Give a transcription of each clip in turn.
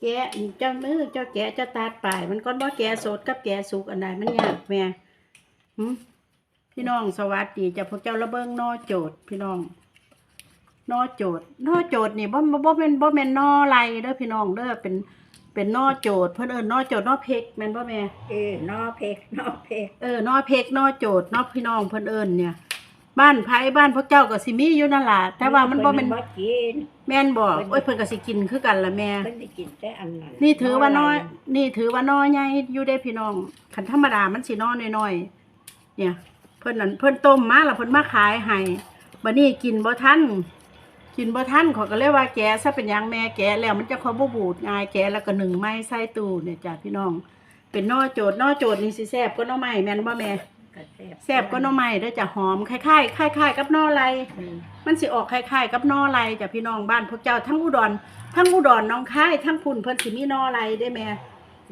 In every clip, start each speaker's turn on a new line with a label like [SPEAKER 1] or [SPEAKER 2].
[SPEAKER 1] แกะเจ้ามือเจ้าแกะเจ้าตัดปลาย มันก้อนบ่แกะสดกับแกะสุกอันใดมันยากแม่หึพี่น้องสวัสดีจ้ะพวกเจ้าระเบิงนอโจทย์พี่น้องนอโจทย์นอโจทย์นี่บ่บ่บ่แม่นบ่แม่นนอไรเด้อพี่น้องเด้อเป็นเป็นนอโจทย์เพิ่นเอิ้นนอโจทย์นอเพกแม่นบ่แม่
[SPEAKER 2] เออนอเพกนอเพก
[SPEAKER 1] เออนอเพกนอโจทย์นอพี่น้องเพิ่นเอิ้นเนี่ย บ้านไผบ้านพวกเจ้าก็สิมีอยู่นั่นล่ะแต่ว่ามันบ่แม่น
[SPEAKER 2] บ่กิน
[SPEAKER 1] แม่นบ่โอ้ยเพิ่นก็สิกินคือกันล่ะแม่
[SPEAKER 2] เพิ่นได้กินแต่อันนั้น
[SPEAKER 1] นี่ถือว่าน้อย นี่ถือว่าน้อยใหญ่อยู่ได้พี่น้องขันธรรมดามันสิน้อยน้อยๆเนี่ย เพิ่นนั่นเพิ่นต้มมาแล้วเพิ่นมาขายให้บัดนี้กินบ่ทันกินบ่ทันเขาก็เลยว่าแกะซะเป็นหยังแม่แกะแล้วมันจะเขาบ่บูดง่ายแกะแล้วก็นึ่งไม้ใส่ตู้เนี่ยจ้ะพี่น้อง เป็นนอโจดนอโจดนี่สิแซ่บก็นอไม้แม่นบ่แม่
[SPEAKER 2] ก็แซ่บ
[SPEAKER 1] แซ่บก็นอไม้เด้อจ้ะหอมคล้ายๆคล้ายๆ กับนอไร
[SPEAKER 2] อืม
[SPEAKER 1] มันสิออกคล้ายๆ กับนอไรจ้ะพี่น้องบ้านพวกเจ้าทั้งอุดรทั้งอุดรหน้องคายทั้งพุ่นเพิ่นสิมีนอไรได้แม่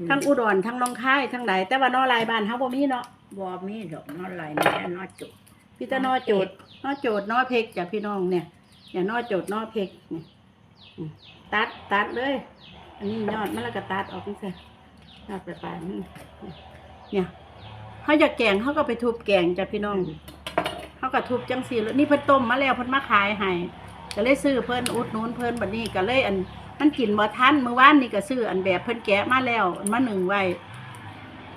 [SPEAKER 1] ทั้งอุดรทั้งหน้องคายทั้งไหนแต่ว่านอลายบ้านเฮาบ่มีเนาะ
[SPEAKER 2] บ่มีดอกนอไหลมีแต่นอจุก
[SPEAKER 1] พี่แต่นอโจดนอโจดนอเพกจ้ะพี่น้องเนี่ยอย่านอโจดนอเพกเนี่ยอืมตัดตัดเลย อันนี้ยอดมันแล้วก็ตัดออกจังซี่ยอดปลายๆมันเนี่ย เฮาอยากแกงเฮาก็ไปทุบแกงจ้ะพี่น้องเฮาก็ทุบจังซี่แล้วนี่เพิ่นต้มมาแล้วเพิ่นมาขายให้ก็เลยซื้อเพิ่นอุดหนุนเพิ่นบัดนี้ก็เลยอันมันกินบ่ทันมื้อวานนี่ก็ซื้ออันแบบเพิ่นแกะมาแล้วอันมาหนึ่งไว้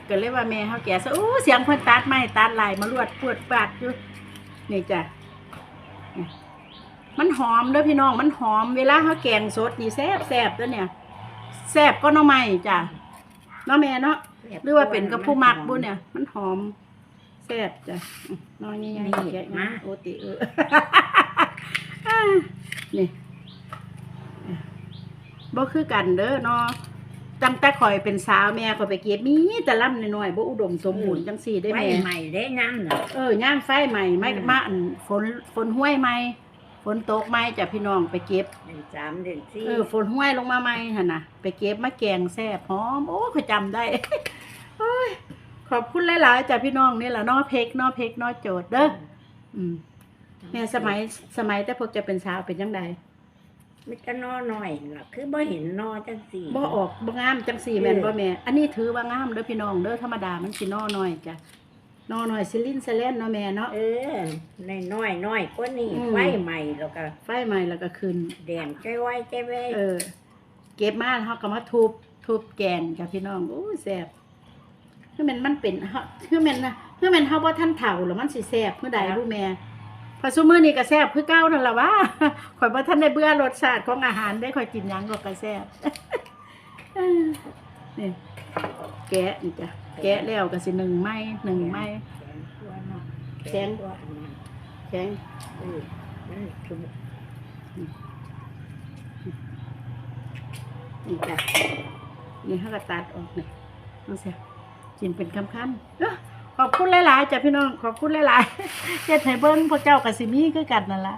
[SPEAKER 1] ก็เลยว่าแม่เขาแก่ซะอู้เสียงเพิ่นตัดไม้ตัดลายมาลวดปวดปาดอยู่นี่จ้ะเนี่ยมันหอมเด้อพี่น้องมันหอมเวลาเขาแกงสดนี่แซ่บแซ่บเด้อเนี่ยแซ่บก็น้อไม้จ้ะเน้อแม่เนาะ หรือว่าเป็นกับผู้มักบุเนี่ย มันหอมแซ่บจ้ะอืมน้อยใหญ่ๆแกะมาโอติเอออ่านี่บ่คือกันเด้อเนาะตั้งแต่ข่อยเป็นสาวแม่ข่อยไปเก็บมีแต่ลำน้อยๆบ่อุดมสมบูรณ์จังซี่ได้
[SPEAKER 2] ไฟ
[SPEAKER 1] แม่
[SPEAKER 2] ใหม่ได้น้ำน่ะ
[SPEAKER 1] เออย่ามไฟใหม่ไม่
[SPEAKER 2] อืม
[SPEAKER 1] มาอันฝนฝนห้วยใหม่ ฝนตกใหม่จ้ะพี่น้องไปเก็บ
[SPEAKER 2] เดือนสามเดือนสี่
[SPEAKER 1] เออฝนห้วยลงมาใหม่หั่นน่ะไปเก็บมาแกงแซ่บหอม โอ้ข่อยจำได้ โอ้ยขอบคุณหลายๆจ้ะพี่น้องนี่แหละเนาะเพกเนาะเพกเนาะโจทย์เด้ออืมแม่สมัยสมัยแต่พวกจะเป็นสาวเป็นจังได
[SPEAKER 2] มิตรนอหน่อยล่ะคือบ่เห็นนอจังสี่
[SPEAKER 1] บ่ออกบ่งามจังสี่แม่นบ่แม่ อันนี้ถือว่างามเด้อพี่น้องเด้อธรรมดามันสิน้อน้อยจ้ะ น้อน้อยสิลิ้นสิแล่นเนาะแม่เนาะ
[SPEAKER 2] เออในน้อยน้อยกว่านี้
[SPEAKER 1] อืม
[SPEAKER 2] ไฟใหม่แล้วก็
[SPEAKER 1] ไฟใหม่แล้วก็ขึ้น
[SPEAKER 2] แดงใจไว้ใจแว้
[SPEAKER 1] เออ เก็บมาเฮาก็มาทุบทุบแกงจ้ะพี่น้องโอ้ยแซ่บคือมันมันเป็นเฮาคือมันนะคือมันเฮาบ่ทันเฒ่าแล้วมันสิแซ่บเมื่อใดรู้แม่พอซุมื้อนี้ก็แซ่บคือเก่านั่นล่ะวะ ข่อยบ่ทันได้เบื่อรสชาติของอาหารได้ข่อยกินหยังก็ก็แซ่บนี่ แกะนี่จ้ะแกะแล้วก็สิหนึ่งไม้หนึ่งไม้
[SPEAKER 2] แกง
[SPEAKER 1] แข็งนี่จ้ะนี่เขาก็ตัดออกนี่น้องเสียกินเป็นคำๆเอ้อขอบคุณหลายๆจ้ะพี่น้องขอบคุณหลายๆเฮ็ดให้เบิ้งพวกเจ้ากับสิมีคือกันนั่นละ